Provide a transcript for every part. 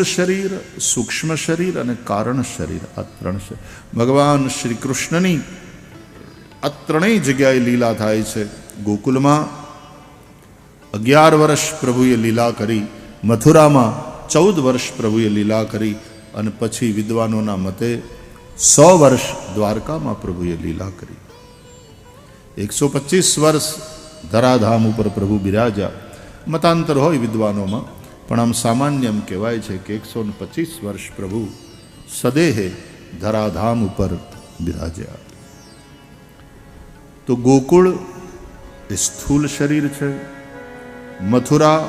સ્થૂલ શરીર સૂક્ષ્મ શરીર અને કારણ શરીર આ ત્રણ ભગવાન શ્રી કૃષ્ણની આ ત્રણેય જગ્યાએ લીલા થાય છે ગોકુલમાં અગિયાર વર્ષ પ્રભુએ લીલા કરી મથુરામાં ચૌદ વર્ષ પ્રભુએ લીલા કરી અને પછી વિદ્વાનોના મતે સો વર્ષ દ્વારકામાં પ્રભુએ લીલા કરી એકસો પચીસ વર્ષ ધરાધામ ઉપર પ્રભુ બિરાજા મતાંતર હોય વિદ્વાનોમાં પણ આમ સામાન્ય એમ કહેવાય છે કે એકસો ને પચીસ વર્ષ પ્રભુ સદેહે ધરાધામ ઉપર બિરાજ્યા. તો ગોકુળ એ સ્થૂલ શરીર છે, મથુરા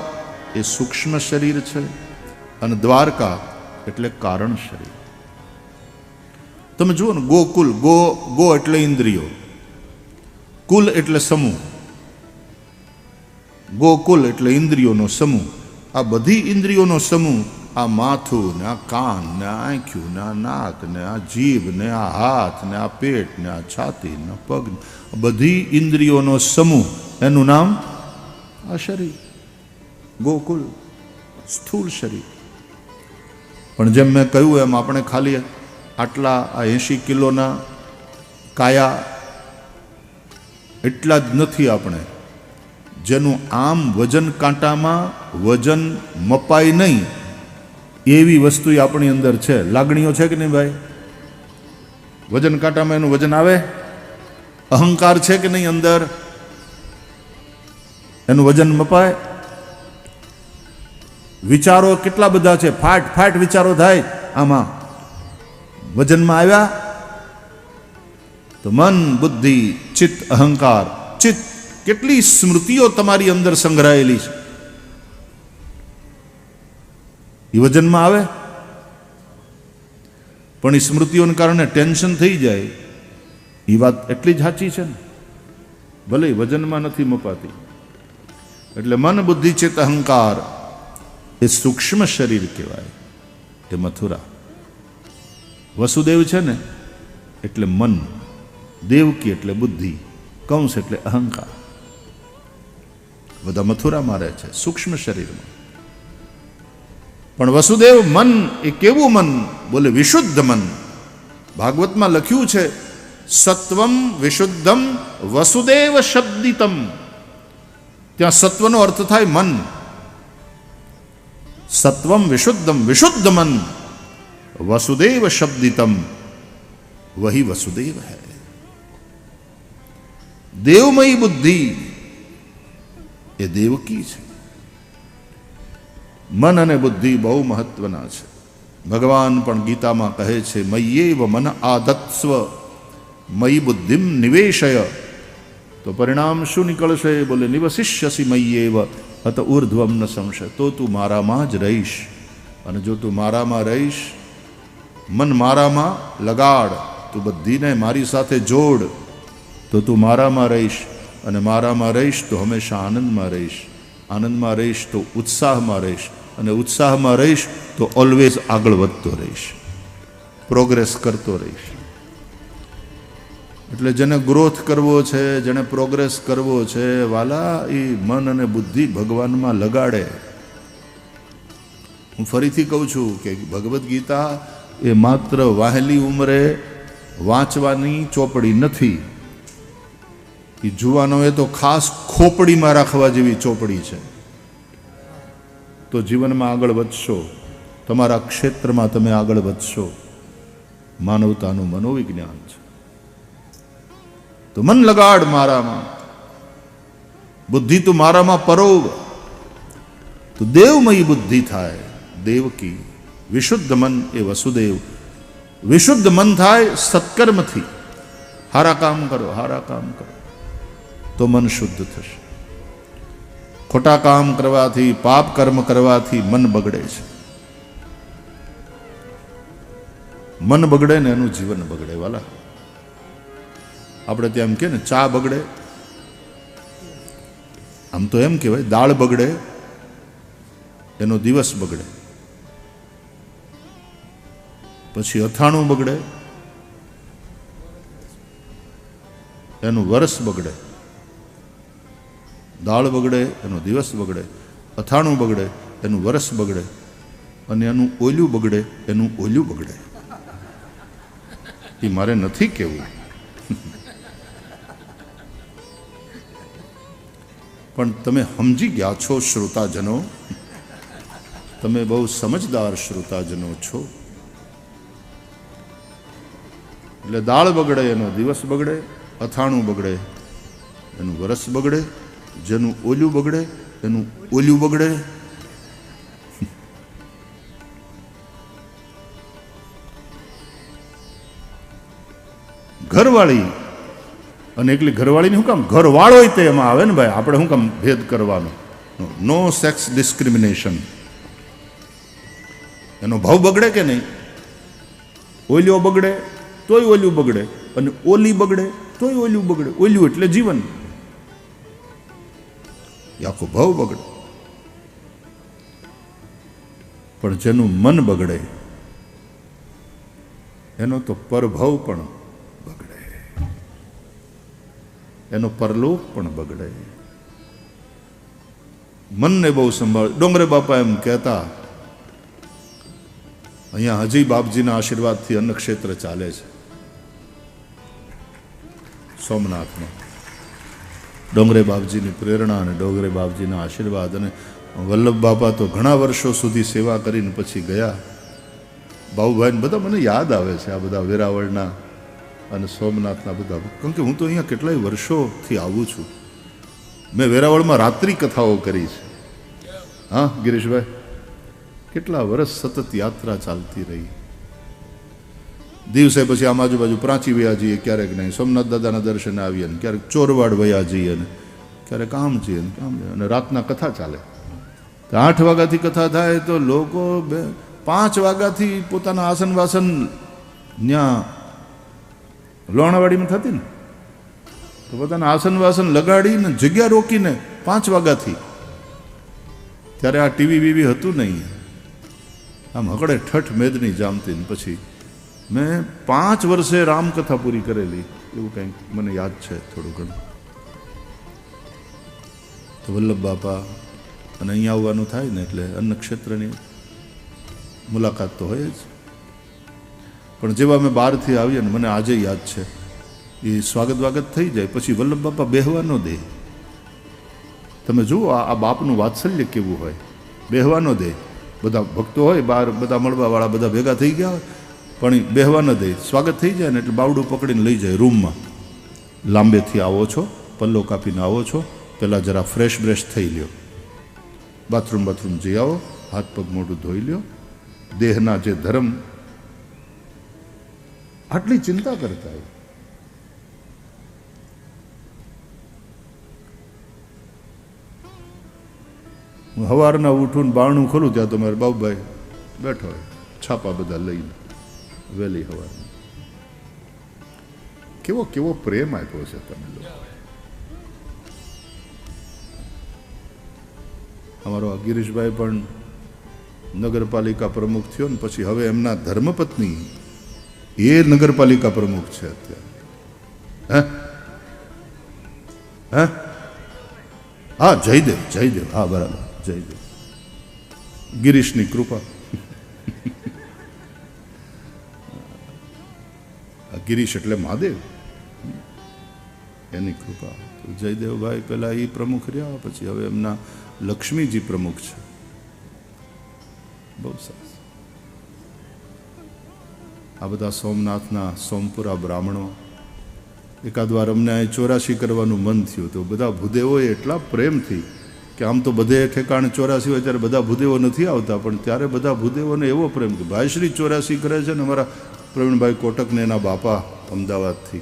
એ સૂક્ષ્મ શરીર છે અને દ્વારકા એટલે કારણ શરીર. તમે જુઓ ને, ગોકુલ, ગો ગો એટલે ઇન્દ્રિયો, કુલ એટલે સમૂહ, ગોકુલ એટલે ઇન્દ્રિયોનો સમૂહ આ બધી ઇન્દ્રિયોનો સમૂહ, આ માથું ને આ કાન ને આ આંખ્યું ને આ નાક ને આ જીભ ને આ હાથ ને આ પેટ ને આ છાતી ને પગ બધી ઇન્દ્રિયોનો સમૂહ. એનું નામ? આ શરીર. ગોકુલ સ્થૂળ શરીર. પણ જેમ મેં કહ્યું એમ આપણે ખાલી આટલા આ એંશી કિલોના કાયા એટલા જ નથી આપણે. જેનું આમ વજન કાંટામાં વજન મપાય નહીં, એવી વસ્તુ આપણી અંદર છે. લાગણીઓ છે કે નહીં ભાઈ? વજન કાંટામાં એનું વજન આવે? અહંકાર છે કે નહીં અંદર? એનું વજન મપાય? વિચારો કેટલા બધા છે? ફાટ ફાટ વિચારો થાય આમાં. વજનમાં આવ્યા? તો મન, બુદ્ધિ, ચિત્ત, અહંકાર. ચિત્ત કેટલી સ્મૃતિઓ તમારી અંદર સંગ્રહાયેલી છે? એ વજનમાં આવે? પણ એ સ્મૃતિઓને કારણે ટેન્શન થઈ જાય. એ વાત એટલી જ સાચી છે ને? ભલે વજનમાં નથી મપાતી. એટલે મન બુદ્ધિ ચેત અહંકાર એ સૂક્ષ્મ શરીર કહેવાય. એ મથુરા. વસુદેવ છે ને? એટલે મન. દેવકી એટલે બુદ્ધિ. કંસ એટલે અહંકાર. બધા મથુરામાં રહે છે, સૂક્ષ્મ શરીરમાં. પણ વસુદેવ મન, એ કેવું મન? બોલે વિશુદ્ધ મન. ભાગવતમાં લખ્યું છે, સત્વમ વિશુદ્ધમ વસુદેવ શબ્દિતમ. ત્યાં સત્વનો અર્થ થાય મન. સત્વમ વિશુદ્ધમ વિશુદ્ધ મન. વસુદેવ શબ્દિતમ. વહી વસુદેવ હૈ. દેવમયી બુદ્ધિ એ દેવકી છે? મન અને બુદ્ધિ બહુ મહત્વના છે. ભગવાન પણ ગીતામાં કહે છે મય્યેવ મન આદત્સ્વ મયી બુદ્ધિમ નિવેશય. તો પરિણામ શું નીકળશે? બોલે નિવશિષ્યસી મય્યેવ અત ઉર્ધ્વમ ન સંશય. તો તું મારામાં જ રહીશ. અને જો તું મારામાં રહીશ, મન મારામાં લગાડ. તું બધીને મારી સાથે જોડ. તો તું મારામાં રહીશ. અને મારામાં રહીશ તો હંમેશા આનંદમાં રહીશ. આનંદમાં રહીશ તો ઉત્સાહમાં રહીશ. અને ઉત્સાહમાં રહીશ તો ઓલવેઝ આગળ વધતો રહીશ. પ્રોગ્રેસ કરતો રહીશ. એટલે જેને ગ્રોથ કરવો છે, જેને પ્રોગ્રેસ કરવો છે, વાલા એ મન અને બુદ્ધિ ભગવાનમાં લગાડે. હું ફરીથી કહું છું કે ભગવદ્ ગીતા એ માત્ર વાહેલી ઉંમરે વાંચવાની ચોપડી નથી. એ જુવાનોએ તો ખાસ ખોપડીમાં રાખવા જેવી ચોપડી છે. તો જીવનમાં આગળ વધશો. તમારા ક્ષેત્રમાં તમે આગળ વધશો. માનવતાનું મનોવિજ્ઞાન છે. તો મન લગાડ મારામાં. બુદ્ધિ તું મારામાં પરોવ. તો દેવમય બુદ્ધિ થાય. દેવકી વિશુદ્ધ મન એ વસુદેવ. વિશુદ્ધ મન થાય સત્કર્મથી. હારા કામ કરો, હારા કામ કરો. તો મન શુદ્ધ થશે. ખોટા કામ કરવાથી, પાપ કર્મ કરવાથી મન બગડે છે. મન બગડે ને એનું જીવન બગડે, વાલા. આપણે ત્યાં એમ કે ને, ચા બગડે. આમ તો એમ કહેવાય, દાળ બગડે, એનો દિવસ બગડે. પછી અથાણું બગડે, એનું વરસ બગડે. દાળ બગડે, એનો દિવસ બગડે, અથાણું બગડે, એનું વરસ બગડે, અને એનું ઓલ્યું બગડે, એનું ઓલ્યું બગડે. એ મારે નથી કહેવું પણ તમે સમજી ગયા છો, શ્રોતાજનો? તમે બહુ સમજદાર શ્રોતાજનો છો. એટલે દાળ બગડે, એનો દિવસ બગડે, અથાણું બગડે, એનું વરસ બગડે જેનું ઓલું બગડે એનું ઓલું બગડે. ઘરવાળી. અને એટલે ઘરવાળીને શું કામ? ઘરવાળો તે એમાં આવે ને ભાઈ, આપણે શું કામ ભેદ કરવાનો? નો સેક્સ ડિસ્ક્રિમિનેશન એનો ભાવ બગડે કે નહીં? ઓલ્યો બગડે, તોય ઓલ્યું બગડે. અને ઓલી બગડે, તોય ઓલ્યું બગડે. ઓલ્યું એટલે જીવન. એ આખો ભાવ બગડે. પણ જેનું મન બગડે, એનો તો પરભાવ પણ બગડે. એનો પરલોક પણ બગડે. મનને બહુ સંભાળ. ડોંગરે બાપા એમ કહેતા, અહીંયા હજી બાપજીના આશીર્વાદથી અન્નક્ષેત્ર ચાલે છે. સોમનાથમાં. ડોંગરે બાપજીની પ્રેરણા અને ડોંગરે બાપજીના આશીર્વાદ અને વલ્લભ બાપા તો ઘણા વર્ષો સુધી સેવા કરીને પછી ગયા. બાબુભાઈને બધા મને યાદ આવે છે આ બધા વેરાવળના અને સોમનાથના બધા. કારણ કે હું તો અહીંયા કેટલાય વર્ષોથી આવું છું. મેં વેરાવળમાં રાત્રિ કથાઓ કરી છે. હા, ગિરીશભાઈ? કેટલા વર્ષ સતત યાત્રા ચાલતી રહી. દિવસે પછી આમ આજુબાજુ પ્રાંચી વયા જઈએ ક્યારેક નહીં, સોમનાથ દાદાના દર્શને આવીએ ને, ક્યારેક ચોરવાડ વયા જઈએ ને, ક્યારેક આમ જઈએ ને, કામ જઈએ. અને રાતના કથા ચાલે. આઠ વાગ્યાથી કથા થાય તો લોકો બે, પાંચ વાગ્યાથી પોતાના આસન વાસન ત્યાં લોણાવાડીમાં થતી ને. તો પોતાના આસન વાસન લગાડીને, જગ્યા રોકીને પાંચ વાગ્યાથી. ત્યારે આ ટીવી બીવી હતું નહીં. આમ હકડે ઠઠ મેદની જામતી ને પછી મેં પાંચ વર્ષે રામકથા પૂરી કરેલી, એવું કંઈક મને યાદ છે થોડું ઘણું. તો વલ્લભ બાપા અને અહીંયા આવવાનું થાય ને એટલે અન્નક્ષેત્રની મુલાકાત તો હોય જ. પણ જેવા અમે બહારથી આવીએ ને મને આજે યાદ છે, એ સ્વાગત વાગત થઈ જાય, પછી વલ્લભ બાપા બેહવા ન દે. તમે જુઓ આ બાપનું વાત્સલ્ય કેવું હોય. બેહવા ન દે. બધા ભક્તો હોય, બહાર બધા મળવાવાળા બધા ભેગા થઈ ગયા હોય. પણ બેહવા ન દે. સ્વાગત થઈ જાય ને એટલે બાવડું પકડીને લઈ જાય રૂમમાં. લાંબેથી આવો છો, પલ્લો કાપીને આવો છો, પહેલાં જરા ફ્રેશ બ્રેશ થઈ લ્યો. બાથરૂમ બાથરૂમ જઈ આવો, હાથ પગ મોઢું ધોઈ લ્યો. દેહના જે ધર્મ, આટલી ચિંતા કરતા હોય. હું સવારના ઉઠું બારણું ખોલું ત્યાં તો મારે બાબુભાઈ બેઠો હોય, છાપા બધા લઈને. વહેલી સવાર કેવો કેવો પ્રેમ આપ્યો છે તમે લોકો અમારો ગિરીશભાઈ પણ નગરપાલિકા પ્રમુખ થયો ને પછી હવે એમના ધર્મપત્ની એ નગરપાલિકા પ્રમુખ છે અત્યારે હે હા જયદેવ જયદેવ હા બરાબર જયદેવ ગિરીશની કૃપા ગિરીશ એટલે મહાદેવ? એની કૃપા. જયદેવભાઈ પહેલાં એ પ્રમુખ રહ્યા, પછી હવે એમના લક્ષ્મીજી પ્રમુખ છે. બહુ સરસ. આ બધા સોમનાથના સોમપુરા બ્રાહ્મણો. એકાદ વાર અમને ચોરાશી કરવાનું મન થયું. તો બધા ભૂદેવોએ એટલા પ્રેમથી, કે આમ તો બધે ઠેકાણ ચોરાસી હોય ત્યારે બધા ભૂદેવો નથી આવતા, પણ ત્યારે બધા ભૂદેવોને એવો પ્રેમ કે ભાઈશ્રી ચોરાસી કરે છે ને અમારા પ્રવીણભાઈ કોટકને એના બાપા અમદાવાદથી.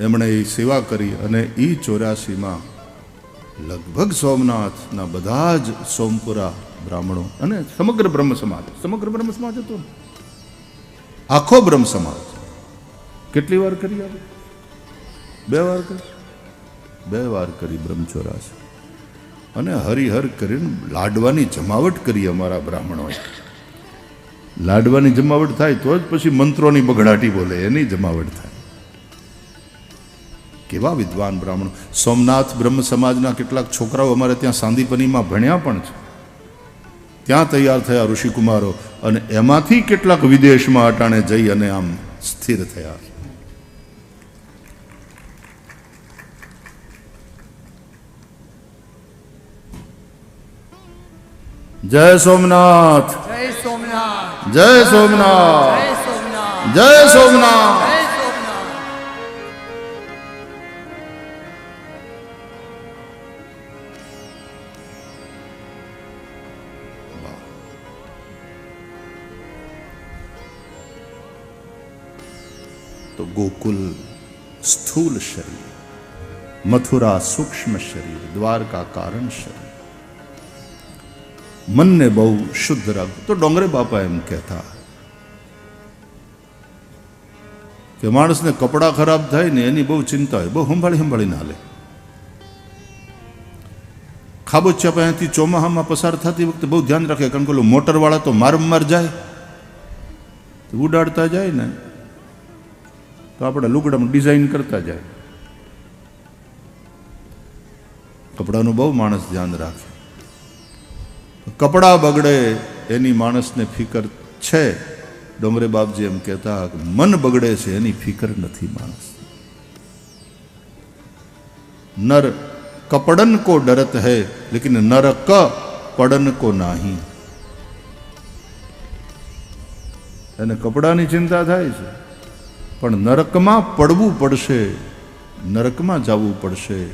એમણે એ સેવા કરી અને એ ચોરાસીમાં લગભગ સોમનાથના બધા જ સોમપુરા બ્રાહ્મણો અને સમગ્ર બ્રહ્મ સમાજ, સમગ્ર બ્રહ્મ સમાજ હતો. આખો બ્રહ્મ સમાજ. કેટલી વાર કરી આવે? બે વાર કરી? બે વાર કરી બ્રહ્મચોરાસી અને હરિહર કરીને લાડવાની જમાવટ કરી અમારા બ્રાહ્મણોએ. લાડવાની જમાવટ થાય તો જ પછી મંત્રોની બગડાટી બોલે, એની જમાવટ થાય. કેવા વિદ્વાન બ્રાહ્મણો. સોમનાથ બ્રહ્મ સમાજના કેટલાક છોકરાઓ અમારે ત્યાં સાંદીપનીમાં ભણ્યા પણ છે. ત્યાં તૈયાર થયા ઋષિકુમારો અને એમાંથી કેટલાક વિદેશમાં અટાણે જઈ અને આમ સ્થિર થયા. જય સોમનાથ! જય સોમનાથ જય સોમનાથ જય સોમનાથ જય સોમનાથ જય સોમનાથ તો ગોકુલ સ્થૂલ શરીર મથુરા મનને બહુ શુદ્ધ રાખ. તો ડોંગરે બાપા એમ કહેતા કે માણસને કપડાં ખરાબ થાય ને એની બહુ ચિંતા હોય, બહુ સંભાળી સંભાળી હાલે ખાબોચિયા પાસેથી ચોમાહામાં પસાર થતી વખતે બહુ ધ્યાન રાખે, કારણ કે મોટરવાળા તો મારમાર જાય. તો ઉડાડતા જાય ને, તો આપણે લુગડામાં ડિઝાઇન કરતા જાય. કપડાનું બહુ માણસ ધ્યાન રાખે. કપડાં બગડે એની માણસને ફિકર છે? ડોંગરે બાપજી એમ કહેતા મન બગડે છે, એની ફિકર નથી માણસ. નર કપડન કો ડરત હૈ, લેકિન નર ક પડન કો નાહી. એને કપડાની ચિંતા થાય છે. પણ નરકમાં પડવું પડશે, નરકમાં જવું પડશે,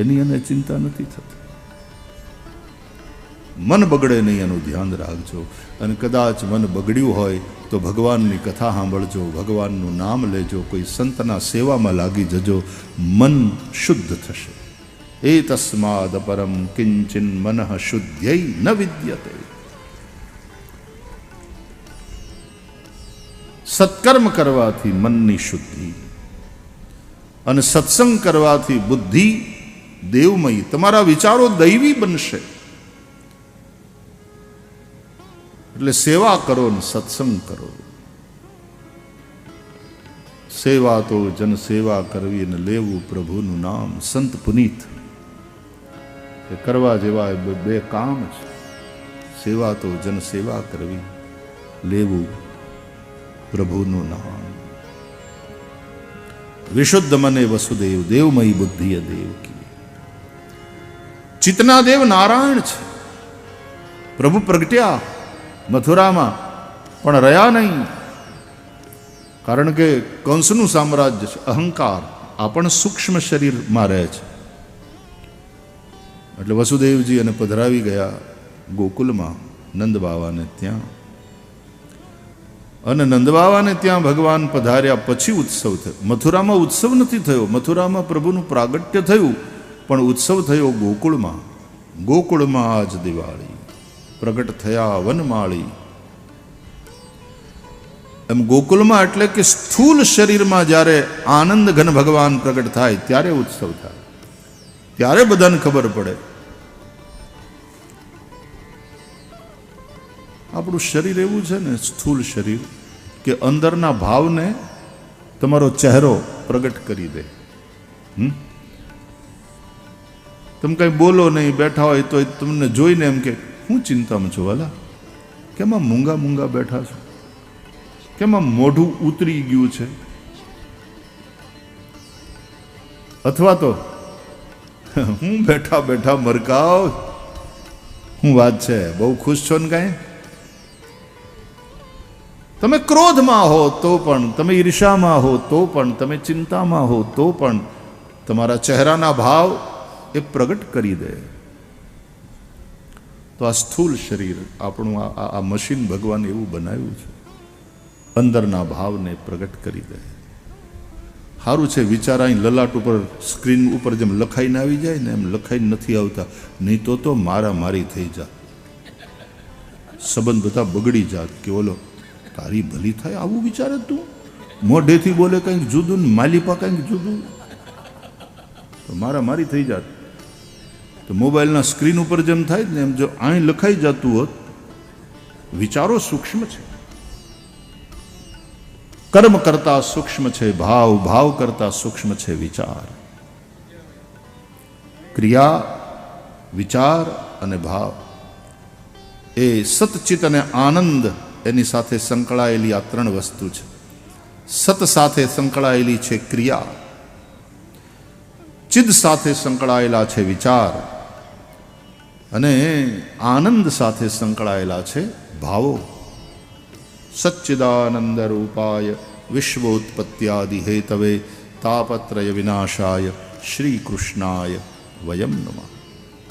એની એને ચિંતા નથી થતી. મન બગડે નહીં એનું ધ્યાન રાખજો. અને કદાચ મન બગડ્યું હોય તો ભગવાનની કથા સાંભળજો, ભગવાનનું નામ લેજો, કોઈ સંતના સેવામાં લાગી જજો, મન શુદ્ધ થશે. એ તસ્માદ પરમ કિંચિન મન શુદ્ધ્ય ન વિદ્યતે. સત્કર્મ કરવાથી મનની શુદ્ધિ અને સત્સંગ કરવાથી બુદ્ધિ દેવમય. તમારા વિચારો દૈવી બનશે. એટલે સેવા કરો ને સત્સંગ કરો. સેવા તો જન સેવા કરવી અને લેવું પ્રભુનું નામ સંત પુનીત. એ કરવા જેવા બે- કામ છે સેવા તો જન સેવા કરવી, લેવું પ્રભુનું નામ. વિશુદ્ધ મને વસુદેવ, દેવમય બુદ્ધિ દેવ ચિતના દેવ નારાયણ છે. પ્રભુ પ્રગટ્યા. મથુરામાં. પણ રહ્યા નહીં. કારણ કે કંસનું સામ્રાજ્ય છે, અહંકાર આ પણ સૂક્ષ્મ શરીરમાં રહે છે. એટલે વસુદેવજી અને પધરાવી ગયા ગોકુલમાં નંદ ત્યાં. અને નંદબાવાને ત્યાં ભગવાન પધાર્યા પછી ઉત્સવ થયો. મથુરામાં ઉત્સવ નથી થયો. મથુરામાં પ્રભુનું પ્રાગટ્ય થયું, પણ ઉત્સવ થયો ગોકુળમાં. ગોકુળમાં આજ દિવાળી. પ્રગટ થયા વનમાળી. એમ ગોકુલમાં એટલે કે સ્થૂલ શરીરમાં જ્યારે આનંદ ઘન ભગવાન પ્રગટ થાય, ત્યારે ઉત્સવ થાય. ત્યારે બધાને ખબર પડે. આપણું શરીર એવું છે ને, સ્થૂલ શરીર, કે અંદરના ભાવને તમારો ચહેરો પ્રગટ કરી દે? તમે કંઈ બોલો નહીં, બેઠા હોય તો તમને જોઈને એમ કે હું ચિંતામાં છું, વાલા. કેમાં મૂંગા મૂંગા બેઠા છો? કેમાં મોઢું ઉતરી ગયું છે? અથવા તો, હું બેઠા બેઠા મરકાવ. હું વાત છે, બહુ ખુશ છો ને કાંઈ? તમે ક્રોધમાં હો તો પણ, તમે ઈર્ષામાં હો તો પણ, તમે ચિંતામાં હો તો પણ, તમારા ચહેરાના ભાવ એ પ્રગટ કરી દે. તો આ સ્થૂલ શરીર આપણું આ- મશીન ભગવાન એવું બનાવ્યું છે. અંદરના ભાવને પ્રગટ કરી દે. સારું છે, વિચાર અહીં લલાટ ઉપર, સ્ક્રીન ઉપર જેમ લખાઈને આવી જાય ને એમ લખાઈને નથી આવતા. નહીં તો તો મારા મારી થઈ જાત સંબંધ બધા બગડી જાત કે ઓલો, તારી ભલી થાય આવું વિચારે તું? મોઢેથી બોલે કંઈક જુદું ને માલિપા કંઈક જુદું? તો મારા મારી થઈ જાત. તો મોબાઈલના સ્ક્રીન ઉપર જેમ થાય ને એમ જો અહીં લખાઈ જતું હોત, વિચારો સૂક્ષ્મ છે. કર્મ કરતા સૂક્ષ્મ છે, ભાવ ભાવ કરતા સૂક્ષ્મ છે, વિચાર. ક્રિયા, વિચાર અને ભાવ. એ સતચિત અને આનંદ એની સાથે સંકળાયેલી આ ત્રણ વસ્તુ છે. સત સાથે સંકળાયેલી છે ક્રિયા. ચિદ સાથે સંકળાયેલા છે વિચાર અને આનંદ સાથે સંકળાયેલા છે ભાવો. સચ્ચિદાનંદ રૂપાય વિશ્વોત્પત્યાદિ હેતવે તાપત્રય વિનાશાય શ્રી કૃષ્ણાય વયમ નમઃ.